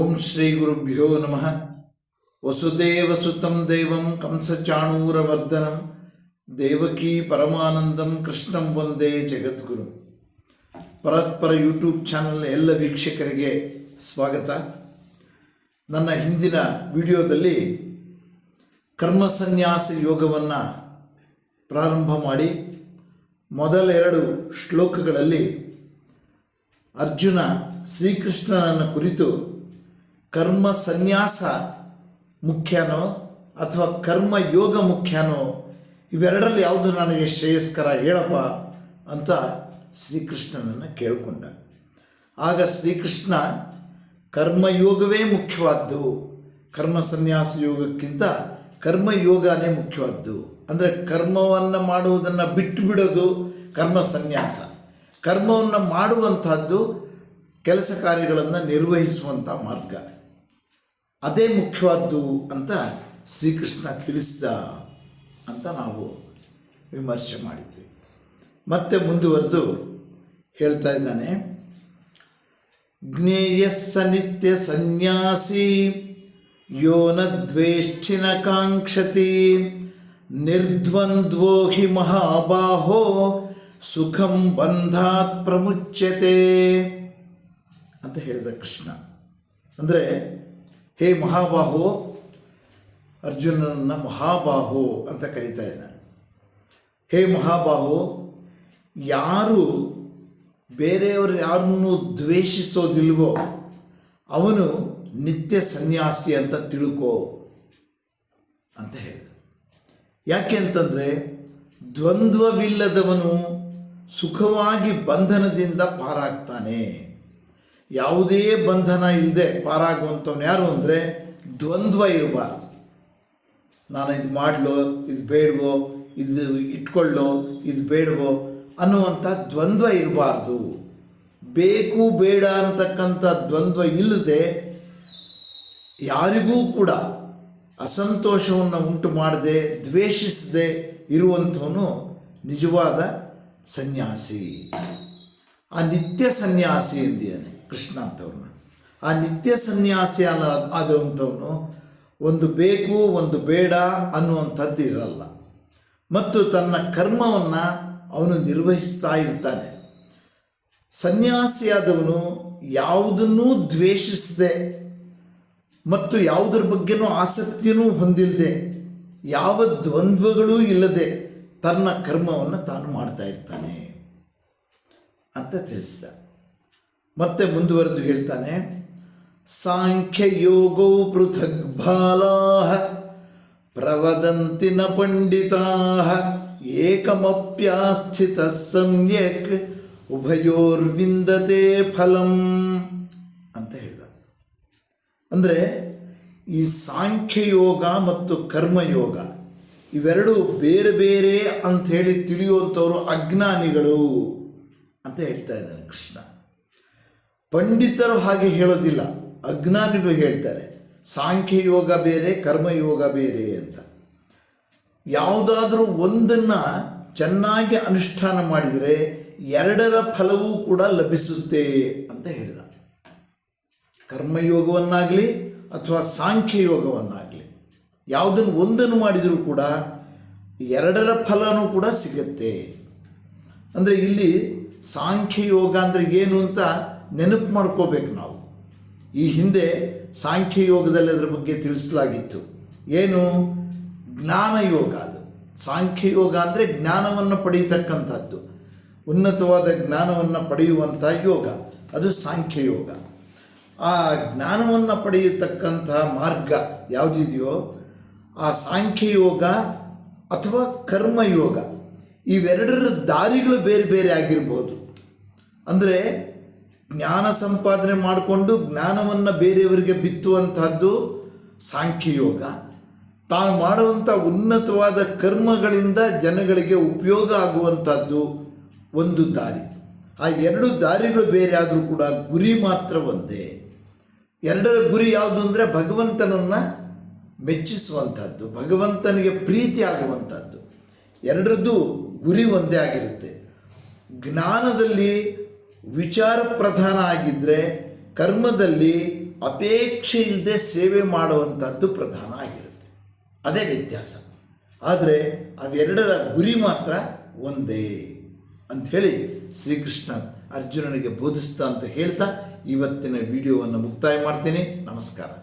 ಓಂ ಶ್ರೀ ಗುರುಭ್ಯೋ ನಮಃ. ವಸುದೇವ ಸುತಂ ದೇವಂ ಕಂಸಚಾಣೂರವರ್ಧನಂ. ದೇವಕೀ ಪರಮಾನಂದಂ ಕೃಷ್ಣಂ ವಂದೇ ಜಗದ್ಗುರು. ಪರತ್ಪರ ಯೂಟ್ಯೂಬ್ ಚಾನಲ್ನ ಎಲ್ಲ ವೀಕ್ಷಕರಿಗೆ ಸ್ವಾಗತ. ನನ್ನ ಹಿಂದಿನ ವಿಡಿಯೋದಲ್ಲಿ ಕರ್ಮಸನ್ಯಾಸ ಯೋಗವನ್ನು ಪ್ರಾರಂಭ ಮಾಡಿ ಮೊದಲೆರಡು ಶ್ಲೋಕಗಳಲ್ಲಿ ಅರ್ಜುನ ಶ್ರೀಕೃಷ್ಣನನ್ನು ಕುರಿತು ಕರ್ಮ ಸನ್ಯಾಸ ಮುಖ್ಯನೋ ಅಥವಾ ಕರ್ಮ ಯೋಗ ಮುಖ್ಯನೋ, ಇವೆರಡರಲ್ಲಿ ಯಾವುದು ನನಗೆ ಶ್ರೇಯಸ್ಕರ ಹೇಳಪ್ಪ ಅಂತ ಶ್ರೀಕೃಷ್ಣನನ್ನು ಕೇಳಿಕೊಂಡ. ಆಗ ಶ್ರೀಕೃಷ್ಣ, ಕರ್ಮಯೋಗವೇ ಮುಖ್ಯವಾದ್ದು, ಕರ್ಮ ಸನ್ಯಾಸ ಯೋಗಕ್ಕಿಂತ ಕರ್ಮಯೋಗನೇ ಮುಖ್ಯವಾದ್ದು. ಅಂದರೆ ಕರ್ಮವನ್ನು ಮಾಡುವುದನ್ನು ಬಿಟ್ಟು ಬಿಡೋದು ಕರ್ಮ ಸನ್ಯಾಸ. ಕರ್ಮವನ್ನು ಮಾಡುವಂಥದ್ದು ಕೆಲಸ ಕಾರ್ಯಗಳನ್ನು ನಿರ್ವಹಿಸುವಂಥ ಮಾರ್ಗ. ಅದೇ ಮುಖ್ಯವಾದ್ದು ಅಂತ ಶ್ರೀಕೃಷ್ಣ ತಿಳಿಸಿದ ಅಂತ ನಾವು ವಿಮರ್ಶೆ ಮಾಡಿದ್ವಿ. ಮತ್ತೆ ಮುಂದುವರೆದು ಹೇಳ್ತಾ ಇದ್ದಾನೆ ಜ್ಞೇಯ ನಿತ್ಯ ಸನ್ಯಾಸಿ, ಯೋನ ದ್ವೇಷ್ಠಿನ ಕಾಂಕ್ಷತಿ, ನಿರ್ದ್ವಂದ್ವೋ ಹಿ ಮಹಾಬಾಹೋ, ಸುಖಂ ಬಂಧಾತ್ ಪ್ರಮುಚ್ಯತೆ ಅಂತ ಹೇಳಿದ ಕೃಷ್ಣ. ಅಂದರೆ ಹೇ ಮಹಾಬಾಹೋ ಅರ್ಜುನನನ್ನು ಮಹಾಬಾಹೋ ಅಂತ ಕರೀತಾ ಇದ್ದಾನೆ. ಹೇ ಮಹಾಬಾಹೋ, ಯಾರು ಬೇರೆಯವರು ಯಾರನ್ನು ದ್ವೇಷಿಸೋದಿಲ್ವೋ ಅವನು ನಿತ್ಯ ಸನ್ಯಾಸಿ ಅಂತ ತಿಳ್ಕೋ ಅಂತ ಹೇಳಿದ ಯಾಕೆ ಅಂತಂದರೆ ದ್ವಂದ್ವವಿಲ್ಲದವನು ಸುಖವಾಗಿ ಬಂಧನದಿಂದ ಪಾರಾಗ್ತಾನೆ. ಯಾವುದೇ ಬಂಧನ ಇಲ್ಲದೆ ಪಾರಾಗುವಂಥವ್ನು ಯಾರು ಅಂದರೆ ದ್ವಂದ್ವ ಇರಬಾರ್ದು. ನಾನು ಇದು ಮಾಡಲೋ, ಇದು ಬೇಡವೋ, ಇದು ಇಟ್ಕೊಳ್ಳೋ, ಇದು ಬೇಡವೋ ಅನ್ನುವಂಥ ದ್ವಂದ್ವ ಇರಬಾರ್ದು. ಬೇಕು, ಬೇಡ ಅಂತಕ್ಕಂಥ ದ್ವಂದ್ವ ಇಲ್ಲದೆ ಯಾರಿಗೂ ಕೂಡ ಅಸಂತೋಷವನ್ನು ಉಂಟು ಮಾಡದೆ, ದ್ವೇಷಿಸದೆ ಇರುವಂಥವನು ನಿಜವಾದ ಸನ್ಯಾಸಿ. ಆ ನಿತ್ಯ ಸನ್ಯಾಸಿ ಎಂದಿದ್ದಾನೆ ಕೃಷ್ಣ ಅಂತವನು. ಆ ನಿತ್ಯ ಸನ್ಯಾಸಿ ಅಲ್ಲ ಆದಂಥವನು ಒಂದು ಬೇಕು, ಒಂದು ಬೇಡ ಅನ್ನುವಂಥದ್ದು ಇರಲ್ಲ. ಮತ್ತು ತನ್ನ ಕರ್ಮವನ್ನು ಅವನು ನಿರ್ವಹಿಸ್ತಾ ಇರ್ತಾನೆ. ಸನ್ಯಾಸಿಯಾದವನು ಯಾವುದನ್ನೂ ದ್ವೇಷಿಸದೆ ಮತ್ತು ಯಾವುದರ ಬಗ್ಗೆನೂ ಆಸಕ್ತಿಯೂ ಹೊಂದಿಲ್ಲದೆ ಯಾವ ದ್ವಂದ್ವಗಳೂ ಇಲ್ಲದೆ ತನ್ನ ಕರ್ಮವನ್ನು ತಾನು ಮಾಡ್ತಾ ಇರ್ತಾನೆ ಅಂತ ತಿಳಿಸಿದ. ಮತ್ತೆ ಮುಂದುವರೆದು ಹೇಳ್ತಾನೆ, ಸಾಂಖ್ಯ ಯೋಗೋ ಪೃಥಗ್ ಬಾಲಾ ಪ್ರವದಂತಿ ನ ಪಂಡಿತಾ ಏಕಮಪ್ಯಾಸ್ಥಿತ ಸಮ್ಯಕ್ ಉಭಯೋರ್ವಿಂದತೆ ಫಲಂ ಅಂತ ಹೇಳಿದ. ಅಂದರೆ ಈ ಸಾಂಖ್ಯಯೋಗ ಮತ್ತು ಕರ್ಮಯೋಗ ಇವೆರಡು ಬೇರೆ ಬೇರೆ ಅಂಥೇಳಿ ತಿಳಿಯುವಂಥವರು ಅಜ್ಞಾನಿಗಳು ಅಂತ ಹೇಳ್ತಾ ಇದ್ದಾನೆ ಕೃಷ್ಣ. ಪಂಡಿತರು ಹಾಗೆ ಹೇಳೋದಿಲ್ಲ. ಅಜ್ಞಾನಿಗಳು ಹೇಳ್ತಾರೆ ಸಾಂಖ್ಯಯೋಗ ಬೇರೆ ಕರ್ಮಯೋಗ ಬೇರೆ ಅಂತ. ಯಾವುದಾದ್ರೂ ಒಂದನ್ನು ಚೆನ್ನಾಗಿ ಅನುಷ್ಠಾನ ಮಾಡಿದರೆ ಎರಡರ ಫಲವೂ ಕೂಡ ಲಭಿಸುತ್ತೆ ಅಂತ ಹೇಳಿದ. ಕರ್ಮಯೋಗವನ್ನಾಗಲಿ ಅಥವಾ ಸಾಂಖ್ಯಯೋಗವನ್ನಾಗಲಿ ಯಾವುದನ್ನು ಒಂದನ್ನು ಮಾಡಿದರೂ ಕೂಡ ಎರಡರ ಫಲನೂ ಕೂಡ ಸಿಗತ್ತೆ. ಅಂದರೆ ಇಲ್ಲಿ ಸಾಂಖ್ಯಯೋಗ ಅಂದರೆ ಏನು ಅಂತ ನೆನಪು ಮಾಡ್ಕೋಬೇಕು ನಾವು. ಈ ಹಿಂದೆ ಸಾಂಖ್ಯಯೋಗದಲ್ಲಿ ಅದರ ಬಗ್ಗೆ ತಿಳಿಸಲಾಗಿತ್ತು. ಏನು? ಜ್ಞಾನಯೋಗ ಅದು. ಸಾಂಖ್ಯಯೋಗ ಅಂದರೆ ಜ್ಞಾನವನ್ನು ಪಡೆಯತಕ್ಕಂಥದ್ದು. ಉನ್ನತವಾದ ಜ್ಞಾನವನ್ನು ಪಡೆಯುವಂಥ ಯೋಗ. ಅದು ಸಾಂಖ್ಯಯೋಗ ಆ ಜ್ಞಾನವನ್ನು ಪಡೆಯತಕ್ಕಂತಹ ಮಾರ್ಗ ಯಾವುದಿದೆಯೋ, ಆ ಸಾಂಖ್ಯಯೋಗ ಅಥವಾ ಕರ್ಮಯೋಗ ಇವೆರಡರ ದಾರಿಗಳು ಬೇರೆ ಬೇರೆ ಆಗಿರ್ಬೋದು. ಅಂದರೆ ಜ್ಞಾನ ಸಂಪಾದನೆ ಮಾಡಿಕೊಂಡು ಜ್ಞಾನವನ್ನು ಬೇರೆಯವರಿಗೆ ಬಿತ್ತುವಂಥದ್ದು ಸಾಂಖ್ಯಯೋಗ. ತಾನು ಮಾಡುವಂಥ ಉನ್ನತವಾದ ಕರ್ಮಗಳಿಂದ ಜನಗಳಿಗೆ ಉಪಯೋಗ ಆಗುವಂಥದ್ದು ಒಂದು ದಾರಿ. ಆ ಎರಡು ದಾರಿಗಳು ಬೇರೆ ಆದರೂ ಕೂಡ ಗುರಿ ಮಾತ್ರ ಒಂದೇ. ಎರಡರ ಗುರಿ ಯಾವುದು ಅಂದರೆ ಭಗವಂತನನ್ನು ಮೆಚ್ಚಿಸುವಂಥದ್ದು ಭಗವಂತನಿಗೆ ಪ್ರೀತಿ ಆಗುವಂಥದ್ದು ಎರಡರದ್ದು ಗುರಿ ಒಂದೇ ಆಗಿರುತ್ತೆ. ಜ್ಞಾನದಲ್ಲಿ ವಿಚಾರ ಪ್ರಧಾನ ಆಗಿದ್ದರೆ ಕರ್ಮದಲ್ಲಿ ಅಪೇಕ್ಷೆ ಇಲ್ಲದೆ ಸೇವೆ ಮಾಡುವಂಥದ್ದು ಪ್ರಧಾನ ಆಗಿರುತ್ತೆ. ಅದೇ ವ್ಯತ್ಯಾಸ. ಆದರೆ ಅವೆರಡರ ಗುರಿ ಮಾತ್ರ ಒಂದೇ ಅಂಥೇಳಿ ಶ್ರೀಕೃಷ್ಣ ಅರ್ಜುನನಿಗೆ ಬೋಧಿಸ್ತಾ ಅಂತ ಹೇಳ್ತಾ ಇವತ್ತಿನ ವಿಡಿಯೋವನ್ನು ಮುಕ್ತಾಯ ಮಾಡ್ತೀನಿ. ನಮಸ್ಕಾರ.